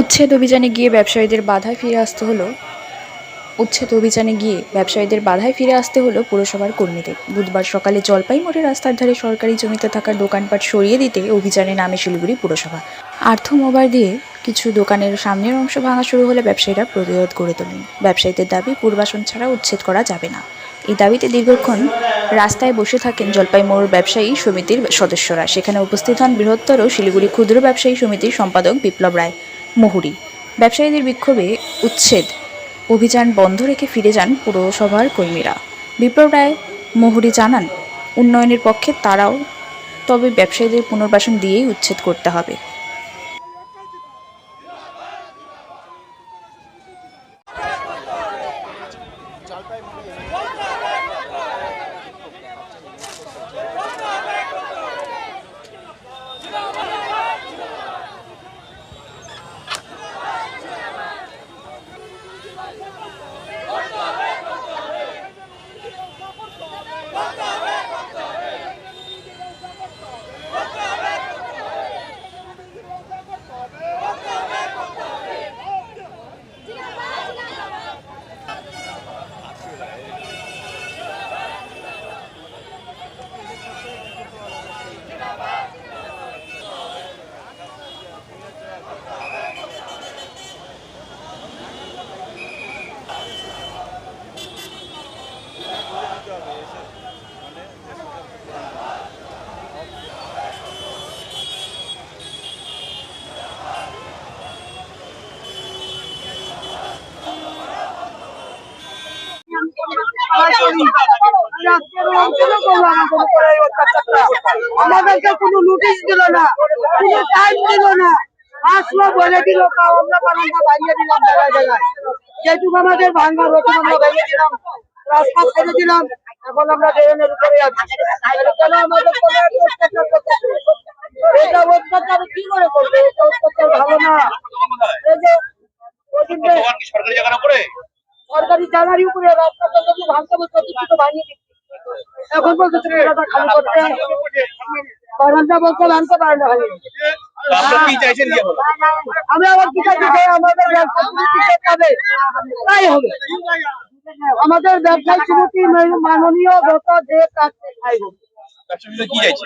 উচ্ছেদ অভিযানে গিয়ে ব্যবসায়ীদের বাধায় ফিরে আসতে হলো। উচ্ছেদ অভিযানে গিয়ে ব্যবসায়ীদের বাধায় ফিরে আসতে হলো পুরসভার কর্মীদের। বুধবার সকালে জলপাই মোড়ে রাস্তার ধারে সরকারি জমিতে থাকা দোকানপাট সরিয়ে দিতে অভিযানে নামে শিলিগুড়ি পুরসভা। আর্থ মোবার দিয়ে কিছু দোকানের সামনের অংশ ভাঙা শুরু হলে ব্যবসায়ীরা প্রতিরোধ গড়ে তোলেন। ব্যবসায়ীদের দাবি, পূর্বাসন ছাড়া উচ্ছেদ করা যাবে না। এই দাবিতে দীর্ঘক্ষণ রাস্তায় বসে থাকেন জলপাই মোড় ব্যবসায়ী সমিতির সদস্যরা। সেখানে উপস্থিত হন বৃহত্তর শিলিগুড়ি ক্ষুদ্র ব্যবসায়ী সমিতির সম্পাদক বিপ্লব রায়। মুহুরী। ব্যবসায়ীদের বিক্ষোভে উচ্ছেদ। অভিযান বন্ধ রেখে ফিরে যান পুরসভার কর্মীরা। বিপ্লব রায়, মহুরি জানান, উন্নয়নের পক্ষে তারাও, তবে ব্যবসায়ীদের পুনর্বাসন দিয়েই উচ্ছেদ করতে হবে। আমাদেরকে কোনো নোটিশ দিল না, কোনো টাইম দিল না। আসলো, বলে দিল আমরা বারান্দা ভাঙিয়ে দিলাম জায়গায় জায়গায়। যেটুকু আমাদের ভাঙা রকম আমরা দিলাম রাস্তা ছেড়ে দিলাম, এখন আমরা ড্রেনের উপরে আছি। আমাদের এটা অত্যাচার কি করে করবে? এটা অত্যাচার ভালো না। এই যে সরকারি জায়গার উপরে সরকারি উপরে রাস্তাটা যদি ভাঙতে বলছে কিছু ভাঙিয়ে দিচ্ছে এখন খালি করতে বারান্দা ভাঙতে পারে না আমি আবার কি চাইছি আমাদের ব্যবসা সমিতি কে পাবে তাই হবে। আমাদের ব্যবসায়ী সমিতি মাননীয় যত যে কাজ তাই হবে। ব্যবসা কি চাইছে